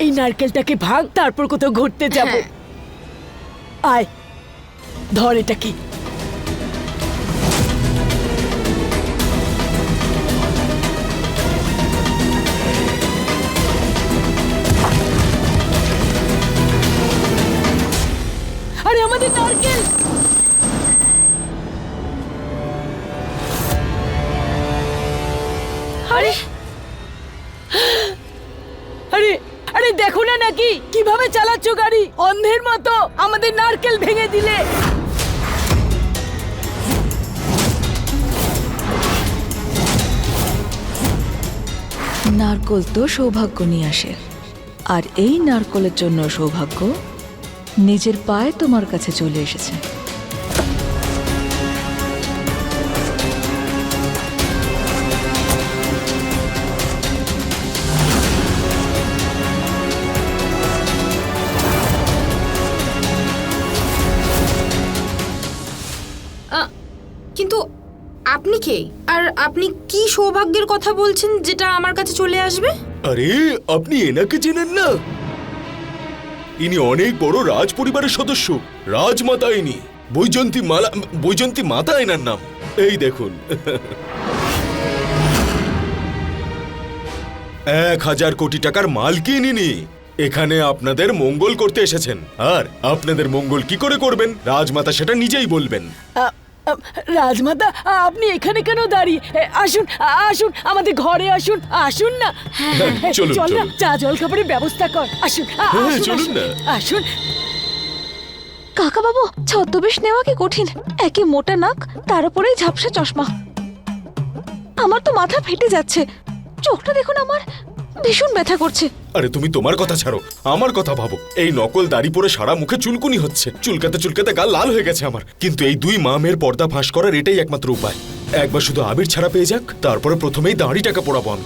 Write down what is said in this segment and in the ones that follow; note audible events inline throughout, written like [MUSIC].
এই নারকেলটাকে ভাঙ তারপর কোথাও ঘুরতে যাব। হ্যাঁ। আয় ধর এটাকে। আরে আমাদের নারকেল! আরে নাকি? কীভাবে চালাচ্ছ গাড়ি? অন্ধের মতো। আমাদের নারকেল ভেঙে দিলে। নারকল তো সৌভাগ্য নিয়ে আসে। আর এই নারকলের জন্য সৌভাগ্য নিজের পায়ে তোমার কাছে চলে এসেছে। আপনি কে? আর আপনি কি সৌভাগ্যের কথা বলছেন যেটা আমার কাছে চলে আসবে? আরে আপনি এনাকে চেনেন না? ইনি অনেক বড় রাজ পরিবারের সদস্য রাজমাতা ইনি বৈজন্তী মালা বৈজন্তী মাতা এনার নাম। এই দেখুন। এক হাজার কোটি টাকার মালকিন ইনি এখানে আপনাদের মঙ্গল করতে এসেছেন। আর আপনাদের মঙ্গল কি করে করবেন? রাজমাতা সেটা নিজেই বলবেন। রাজমাতা আপনি এখানে কেন দাঁড়িয়ে? আসুন আসুন আমাদের ঘরে আসুন। আসুন না। হ্যাঁ, চল না চা জল খাবারের ব্যবস্থা কর। আসুন হ্যাঁ, আসুন, চলুন আসুন, না। আসুন। কাকা বাবু ছদ্মবেশ নেওয়া কি কঠিন? একে মোটা নাক তার উপরেই ঝাপসা চশমা। আমার তো মাথা ফেটে যাচ্ছে। চোখটা দেখুন আমার। ভীষণ ব্যথা করছে। আরে তুমি তোমার কথা ছাড়ো আমার কথা ভাবো। এই নকল দাড়ি পরে সারা মুখে চুলকুনি হচ্ছে। চুলকাতে চুলকাতে গাল লাল হয়ে গেছে আমার। কিন্তু এই দুই মা মেয়ের পর্দা ফাঁস করার এটাই একমাত্র উপায়। একবার শুধু আবির ছাড়া পেয়ে যাক তারপরে প্রথমেই দাড়িটাকে পড়াবো আমি।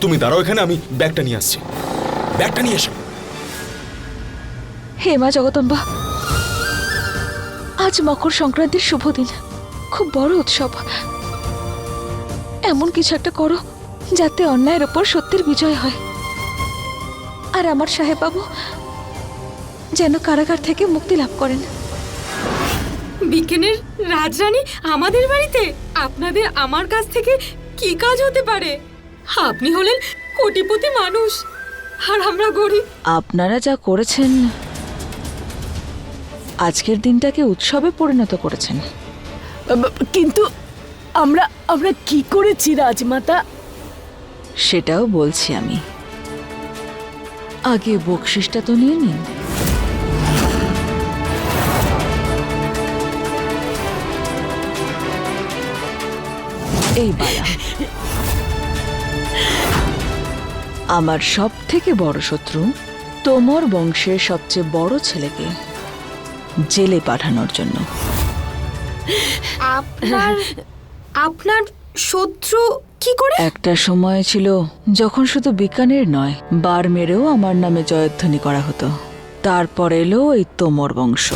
তুমি দাঁড়াও এখানে আমি ব্যাগটা নিয়ে আসছি। ব্যাগটা নিয়ে এসো। হে মা জগদম্বা আজ মকর সংক্রান্তির শুভ দিন। খুব বড় উৎসব। এমন কিছু একটা করো যাতে অন্যায়ের ওপর সত্যের বিজয় হয়। আর আমার সাহেব বাবু যেন কারাগার থেকে মুক্তি লাভ করেন। বিজ্ঞানের রাজরানী আমাদের বাড়িতে? আপনাদের আমার কাছ থেকে কি কাজ হতে পারে? আপনি হলেন কোটিপতি মানুষ আর আমরা গরিব। আপনারা যা করেছেন আজকের দিনটাকে উৎসবে পরিণত করেছেন। কিন্তু আমরা আমরা কি করেছি রাজমাতা? সেটাও বলছি আমি। আগে বকশিসটা তো নিয়ে নিন। এই বালা। আমার সব থেকে বড় শত্রু তোমর বংশের সবচেয়ে বড় ছেলেকে জেলে পাঠানোর জন্য। আপনার আপনার শত্রু কি করে? একটা সময় ছিল যখন শুধু বিকানের নয় বার মেরেও আমার নামে জয়ধ্বনি করা হতো। তারপর এলো এই তোমর বংশ।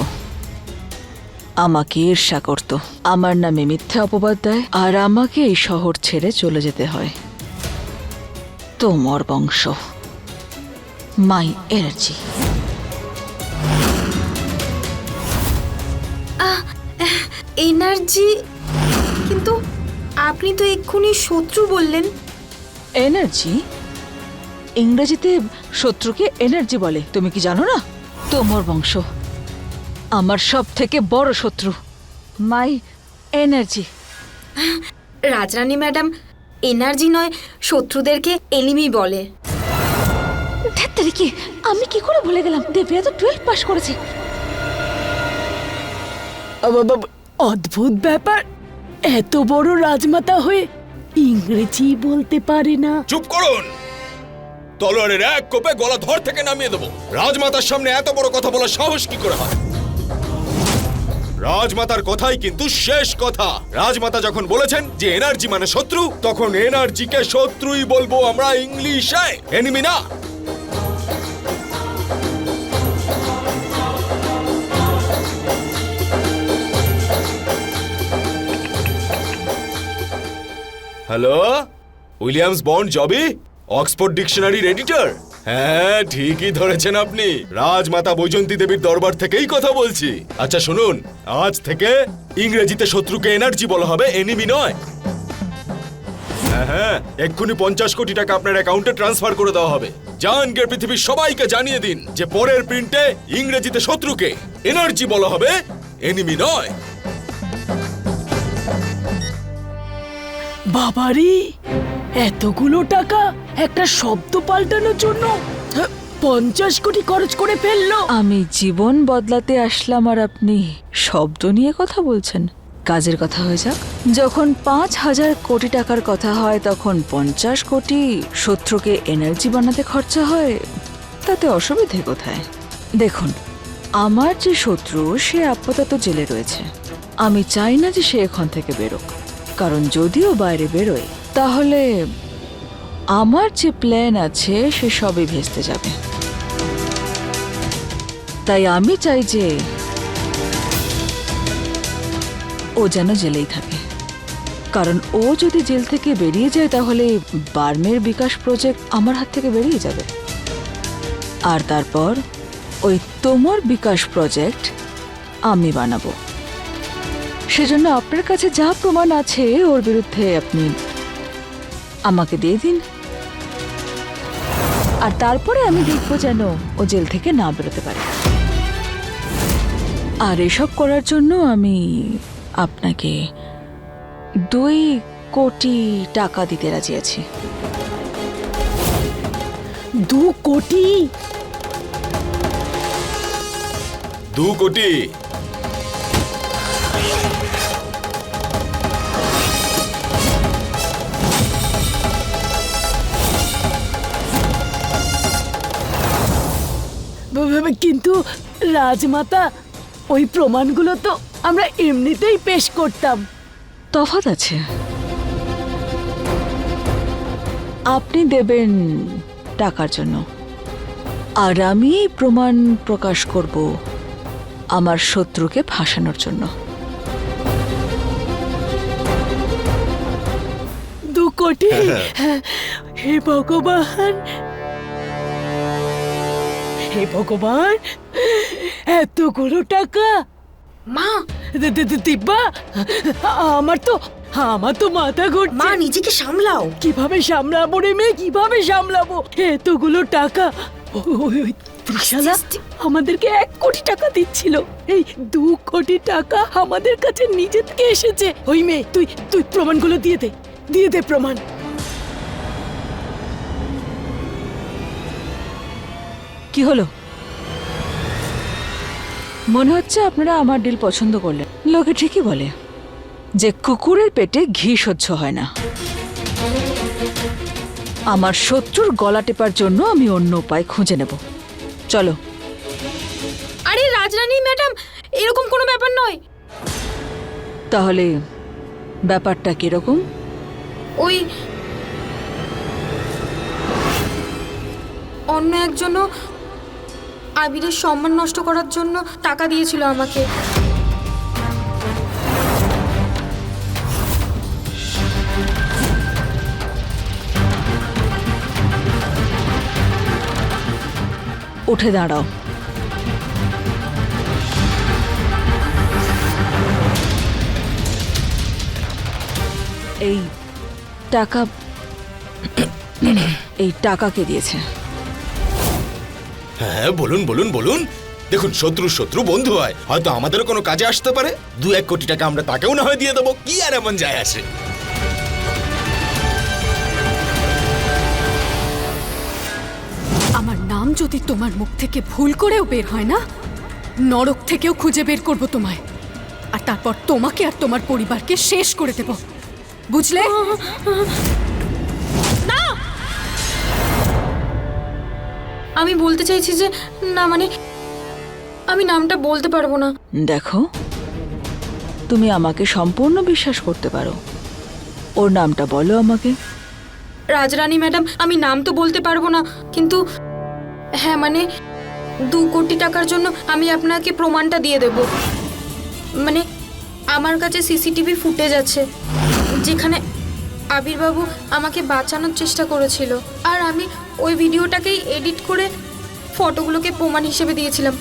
আমাকে ঈর্ষা করত। আমার নামে মিথ্যা অপবাদ দেয় আর আমাকে এই শহর ছেড়ে চলে যেতে হয়। তোমর বংশ। My energy. এনার্জি? কিন্তু আপনি তো এক্ষুনি শত্রু বললেন। এনার্জি ইংরেজিতে শত্রুকে এনার্জি বলে তুমি কি জানো না? তোমার বংশ আমার সব থেকে বড় শত্রু my energy Rajrani madam energy নয় শত্রুদেরকে এলিমি বলে। ধ্যাত্তারি কি আমি কি করে ভুলে গেলাম? দেবিয়া তো টুয়েলভ পাস করেছে। অদ্ভুত ব্যাপার। এত বড় রাজমাতা হয়ে ইংরেজি বলতে পারে না। চুপ করুন। তলোয়ারের এক কোপে গলা ধর থেকে নামিয়ে দেবো। রাজমাতার সামনে এত বড় কথা বলার সাহস কি করে হয়? রাজমাতার কথাই কিন্তু শেষ কথা। রাজমাতা যখন বলেছেন যে এনার্জি মানে শত্রু, তখন এনার্জিকে শত্রুই বলব আমরা ইংলিশে। এনিমি না। হ্যালো উইলিয়ামস বন্ড জবি অক্সফোর্ড ডিকশনারির এডিটর হ্যাঁ ঠিকই ধরেছেন আপনি। রাজমাতা বৈজন্তী দেবীর দরবার থেকেই কথা বলছি। আচ্ছা শুনুন। আজ থেকে ইংরেজিতে শত্রুকে এনার্জি বলা হবে এনিমি নয়। হ্যাঁ হ্যাঁ এক্ষুনি পঞ্চাশ কোটি টাকা আপনার অ্যাকাউন্টে ট্রান্সফার করে দেওয়া হবে। গিয়ে পৃথিবীর সবাইকে জানিয়ে দিন যে পরের প্রিন্টে ইংরেজিতে শত্রুকে এনার্জি বলা হবে এনিমি নয়। বাবারি এতগুলো টাকা একটা শব্দ পাল্টানোর জন্য হ্যাঁ, পঞ্চাশ কোটি খরচ করে ফেলল। আমি জীবন বদলাতে আসলাম আর আপনি শব্দ নিয়ে কথা বলছেন। কাজের কথা হয়ে যাক। যখন পাঁচ হাজার কোটি টাকার কথা হয় তখন পঞ্চাশ কোটি শত্রুকে এনার্জি বানাতে খরচা হয়। তাতে অসুবিধে কোথায়? দেখুন আমার যে শত্রু সে আপাতত জেলে রয়েছে। আমি চাই না যে সে এখান থেকে বেরোক। কারণ যদিও বাইরে বেরোয় তাহলে আমার যে প্ল্যান আছে, সে সবই ভেস্তে যাবে। তাই আমি চাই যে ও যেন জেলেই থাকে। কারণ ও যদি জেল থেকে বেরিয়ে যায়, তাহলে বার্মের বিকাশ প্রজেক্ট আমার হাত থেকে বেরিয়ে যাবে। আর তারপর ওই তোমার বিকাশ প্রজেক্ট আমি বানাবো। সেজন্য আপনার কাছে যা প্রমাণ আছে ওর বিরুদ্ধে আপনি আমাকে দিয়ে দিন। আর তারপরে আমি দেখব যেন ও জেল থেকে না বেরোতে পারে। আর এসব করার জন্য আমি আপনাকে দুই কোটি টাকা দিতে রাজি আছি। দু কোটি? দু কোটি। কিন্তু রাজমাতা ওই প্রমাণগুলো তো আমরা এমনিতেই পেশ করতাম। তফাৎ আছে। আপনি দেবেন টাকার জন্য। আর আমি প্রমাণ প্রকাশ করব আমার শত্রুকে ফাঁসানোর জন্য। দু কোটি [LAUGHS] হে ভগবান! হে ভগবান এতগুলো টাকা। মা! দিব্যা আমার তো আমার তো মাথা মা নিজেকে সামলাও। কীভাবে সামলাবো রে মেয়ে? কীভাবে সামলাবো? এতগুলো টাকা। ওই ত্রিশালা আমাদেরকে এক কোটি টাকা দিচ্ছিল। এই দু কোটি টাকা আমাদের কাছে নিজে থেকে এসেছে। ওই মেয়ে তুই তুই প্রমাণগুলো দিয়ে দে। দিয়ে দে প্রমাণ। কি হলো? মনে হচ্ছে আপনারা আমার ডিল পছন্দ করলেন। লোকে ঠিকই বলে যে কুকুরের পেটে ঘি সহ্য হয় না। আমার শত্রুর গলা টেপার জন্য আমি অন্য উপায় খুঁজে নেব। চলো। আরে রাজরানী ম্যাডাম এরকম কোনো ব্যাপার নয়। তাহলে ব্যাপারটা কীরকম? ওই অন্য একজনও আবিরের সম্মান নষ্ট করার জন্য টাকা দিয়েছিল আমাকে। উঠে দাঁড়াও। এই টাকা এই টাকা কে দিয়েছে? হ্যাঁ বলুন বলুন বলুন। দেখুন, শত্রু শত্রু, বন্ধু হয়। হয়তো আমাদেরও কোনো কাজে আসতে পারে। দু এক কোটি টাকা আমরা তাকেও না হয় দিয়ে দেবো। কি আর এমন যায় আসে আমার নাম যদি তোমার মুখ থেকে ভুল করেও বের হয় না, নরক থেকেও খুঁজে বের করব তোমায়। আর তারপর তোমাকে আর তোমার পরিবারকে শেষ করে দেব। বুঝলে? আমি বলতে চাইছি যে না মানে আমি নামটা বলতে পারব না। দেখো তুমি আমাকে সম্পূর্ণ বিশ্বাস করতে পারো। ওর নামটা বলো আমাকে। রাজরানী ম্যাডাম আমি নাম তো বলতে পারব না কিন্তু হ্যাঁ মানে দু কোটি টাকার জন্য আমি আপনাকে প্রমাণটা দিয়ে দেব। মানে আমার কাছে সিসিটিভি ফুটেজ আছে যেখানে আবিরবাবু আমাকে বাঁচানোর চেষ্টা করেছিল। আর আমি ওই ভিডিওটাকেই এডিট করে ফটোগুলোকে প্রমাণ হিসেবে দিয়েছিলাম।